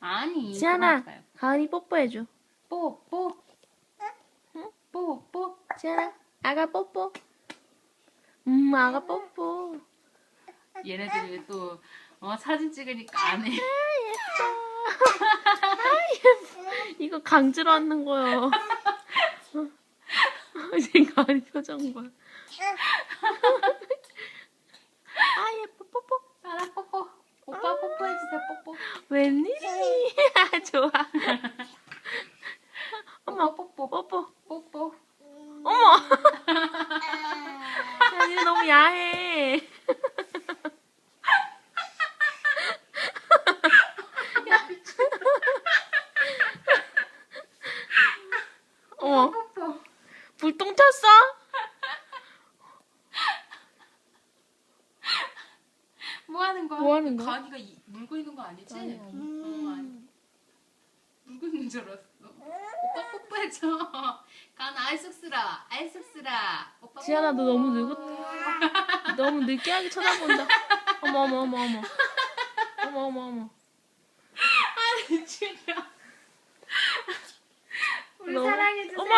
아니. 지안아. 가은이 뽀뽀해줘. 뽀뽀. 응? 뽀뽀. 지안아, 아가 뽀뽀. 음, 아가 뽀뽀. 얘네들이 왜또 어, 사진 찍으니까 안 해. 이거 강제로 하는 거요. 지금 가은이 표정 봐. 아, 예뻐, 뽀뽀. 나라 뽀뽀. 오빠 뽀뽀해주세요, 뽀뽀. 웬일이니? 좋아. 어머, 뽀뽀. 뽀뽀. 뽀뽀. 어머! 아니, 너무 야해. 야, 미친. 어머. 불똥 쳤어? 뭐 뭐 하는 거야? 뭐 하는 거야? 가은이가 이, 물고 있는 거 아니지? 아니, 아니. 어, 음. 아, 어, 아니. 물고 있는 줄 알았어. 오빠 뽀뽀해줘. 가은 아이숙스라, 아이숙스라. 지연아 너 너무 늙었다. 너무 느끼하게 쳐다본다. 어머 어머 어머 어머. 어머 어머 어머. 아니 지연아. 우리 사랑해주세요. 어머.